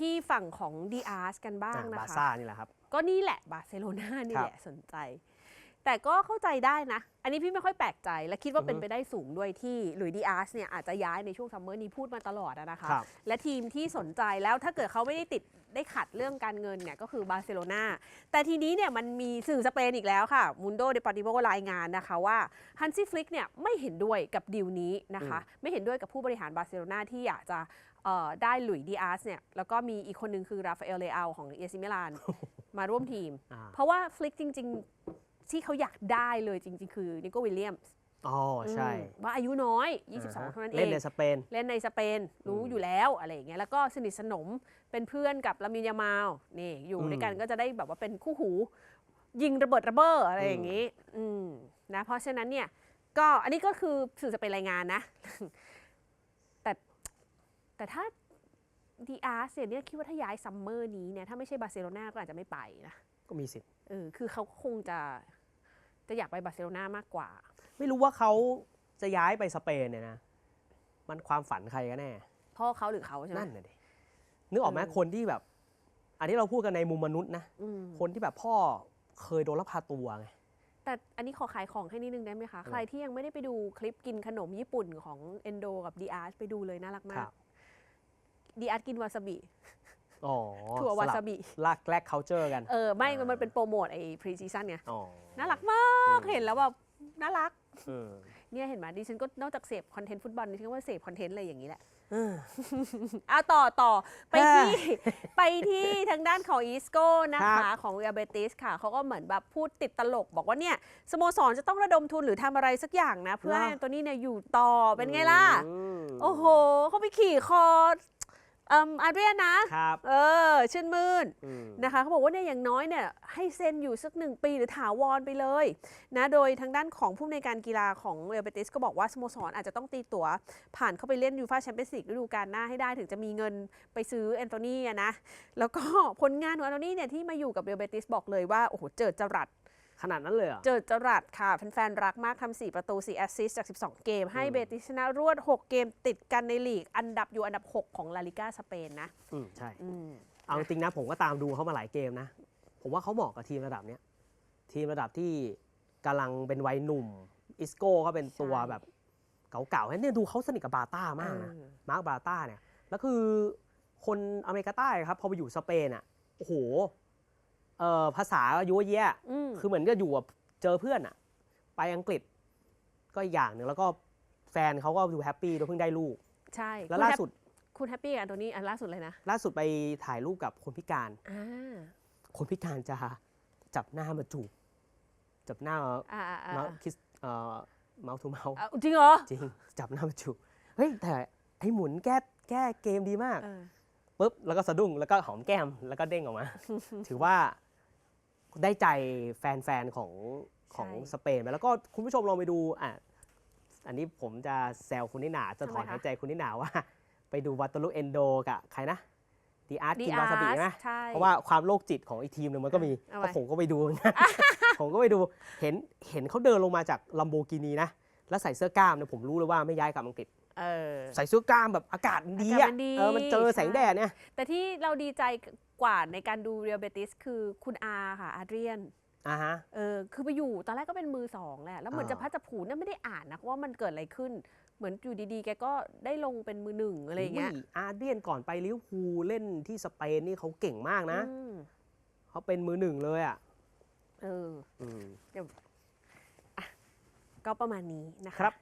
ที่ฝั่งของดีอาร์สกันบ้างอะนะบาร์คะ ซ่านี่แหละครับ ก็นี่แหละบาร์เซโลนานี่ครับแหละสนใจ แต่ก็เข้าใจได้นะ อันนี้พี่ไม่ค่อยแปลกใจ และคิดว่าอือฮึเป็นไปได้สูงด้วยที่หลุยส์ดีอาร์สเนี่ยอาจจะย้ายในช่วงซัมเมอร์นี้พูดมาตลอดอะนะคะ ครับ และทีมที่สนใจแล้วถ้าเกิดเขาไม่ได้ติด ได้ขัดเรื่องการเงินเนี่ยก็คือบาร์เซโลนาแต่ทีนี้เนี่ยมันมีสื่อสเปนอีกแล้วค่ะมุนโดเดปาติโ o รายงานนะคะว่าฮันซี่ฟลิกเนี่ยไม่เห็นด้วยกับดีลนี้นะคะไม่เห็นด้วยกับผู้บริหารบาร์เซโลนาที่อยากจะเอ่อได้หลุยส์ดีอาร์สเนี่ยแล้วก็มีอีกคนนึงคือราฟาเอลเลอาของเอซิมิลานมาร่วมทีมอ่าเพราะว่าฟลิกจริง ๆ ที่เขาอยากได้เลยจริง ๆ คือนิโก้วิลเลียมส์ อ๋อใช่ว่าอายุน้อยาฮะ22 เท่านั้นเอเล่นง ในสเปน เล่นในสเปนรู้อืมอยู่แล้วอะไรอย่างเงี้ยแล้วก็สนิทสนมเป็นเพื่อนกับลามินยามาลนี่อยู่อืมด้วยกันก็จะได้แบบว่าเป็นคู่หู ยิงระเบิดระเบ้ออะไรอืมอย่างงี้ อืมนะเพราะฉะนั้นเนี่ยก็อันนี้ก็คือสื่อสเปนรายงานนะ แต่แต่ถ้าดีอาร์เเนี่ยคิดว่าถ้าย้ายซัมเมอร์นี้เนี่ยถ้าไม่ใช่บาร์เซโลนาก็อาจจะไม่ไปนะก็มีสิทธิ์ เออคือเขาคงจะจะอยากไปบาร์เซโลนามากกว่า ไม่รู้ว่าเขาจะย้ายไปสเปนเนี่ยนะ มันความฝันใครกันแน่ พ่อเขาหรือเขาใช่ไหมนั่นน่ะดินึกออกไหมเออคนที่แบบ อันนี้เราพูดกันในมุมมนุษย์นะ อืม คนที่แบบพ่อเคยโดนลักพาตัวไง แต่อันนี้ขอขายของให้นิดนึงได้ไหมคะ ใครที่ยังไม่ได้ไปดูคลิปกินขนมญี่ปุ่นของเอนโดกับดีอาร์ไปดูเลยน่ารักคมารักบ ดีอาร์กินวาซาบิ อ๋อถั่ววาซาบิ ลากแลก culture กัน เออ ไม่อ่ามัมันเป็นโปรโมทไอ้พรีซีซั่นไง อ๋อ น่ารักมาก เห็นแล้วแบบ น่ารัก เออ เนี่ยเห็นไหมดิฉันก็นอกจากเสพคอนเทนต์ฟุตบอลดิฉันก็ว่าเสพคอนเทนต์อะไรอย่างนี้แหละ เออเอาต่อต่อไปอ่าที่ไปที่ทางด้านของอีสโก้นะครัคะบของเรียเบติสค่ะเขาก็เหมือนแบบพูดติดตลก บอกว่าเนี่ย สโมสรจะต้องระดมทุนหรือทำอะไรสักอย่างนะ เพื่อให้ตัวนี้เนี่ยอยู่ต่อเป็นไงล่ะอืมโอ้โหเขาไปขี่คอ เอ่มอาเรียนนะ ครับเออ ชื่นมื่น อืม นะคะเขาบอกว่าเนี่ยอย่างน้อยเนี่ยให้เซ็นอยู่สักหนึ่งปีหรือถาวรไปเลยนะโดยทางด้านของผู้ในวยการกีฬาของเรอัลเบติสก็บอกว่าสโมสรอาจจะต้องตีตั๋วผ่านเข้าไปเล่นยูฟาแชมเปี้ยนส์ลีกฤดูกาลหน้าให้ได้ถึงจะมีเงินไปซื้อแอนโทนีอะนะ แล้วก็ ผลงานของแอนโทนีเนี่ยที่มาอยู่กับเรอัลเบติสบอกเลยว่า โอ้โห เจิดจรัส ขนาดนั้นเลยเหรอ เจิดจรัสค่ะ แฟนๆ รักมากทำ4ประตู 4 แอสซิสต์จาก 12 เกม ให้อืมเบติสชนะรวด 6 เกมติดกันในลีก อันดับอยู่อันดับ 6 ของลาลิก้าสเปนนะอืมใช่ อืมเอาจริงนะผมก็ตามดูเขามาหลายเกมนะ ผมว่าเขาเหมาะกับทีมระดับเนี้ย ทีมระดับที่กำลังเป็นวัยหนุ่ม อิสโก้ก็เป็นตัวใช่แบบเก่าๆเนี่ยดูเขาสนิทกับบาร์ต้ามากนะเออมาร์คบาร์ต้าเนี่ย แล้วคือคนอเมริกาใต้ครับ พอไปอยู่สเปนอะ โอ้โห เอ่อภาษายั่วเยะอืมคือเหมือนกับอยู่กับเจอเพื่อนอะไปอังกฤษ ก็อีกอย่างหนึ่งแล้วก็แฟนเขาก็ดูแฮปปี้ด้วยเพิ่งได้ลูก ใช่แล้วคุณล่าแฮปสุดคุณแฮปปี้กับอันโทนี่อันล่าสุดเลยนะล่าสุดไปถ่ายรูปกับคนพิการ อ่าคนพิการจะจับหน้ามาจูบจับหน้าอ่าอ่าอ่าเมาคิสเอ่อเมาส์ทูเมาส์อะจริงเหรอจริง จับหน้ามาจูบเฮ้ยแต่ไอ้หมุนแก้แก้เกมดีมาก เออ ปุ๊บแล้วก็สะดุ้งแล้วก็หอมแก้มแล้วก็เด้งออกมา ถือว่า ได้ใจแฟนๆของของสเปนไปแล้วก็คุณผู้ชมลองไปดูอะอันนี้ผมจะแซวคุณนิหนาจะถอนทำไมคะหายใจคุณนิหนาว่า ไปดูวัตตุลุเอนโดกับใครนะดีอาร์ตดีกินอาวาซาบิร์ไหมใช่เพราะว่าความโรคจิตของอีกทีมหนึ่งมันก็มีเอาไว้ก็ผมก็ไปดูเหมือนกันผมก็ไปดูเห็นเห็นเขาเดินลงมาจากลัมโบกินีนะ แล้วใส่เสื้อกล้ามเนี่ยผมรู้เลยว่าไม่ย้ายกลับอังกฤษเออใส่เสื้อกล้ามแบบอากาศดีอากาศอะมันดีเออมันเจอแสงใช่แดดเนี่ยแต่ที่เราดีใจ กว่าในการดูเรียลเบติสคือคุณอาค่ะอาเรียนอ่าฮะ เออคือไปอยู่ตอนแรกก็เป็นมือสองแหละแล้วเหมือนอ่า จะพัดจะผูเนี่ยไม่ได้อ่านนะว่ามันเกิดอะไรขึ้น เหมือนอยู่ดีๆ แกก็ได้ลงเป็นมือหนึ่งอะไรอย่างเงี้ยยอาร์เดียนก่อนไปลิเวอร์พูลเล่นที่สเปนนี่เขาเก่งมากนะ อืมเขาเป็นมือหนึ่งเลยอะเออ อืม ก็ประมาณนี้นะคะ ครับ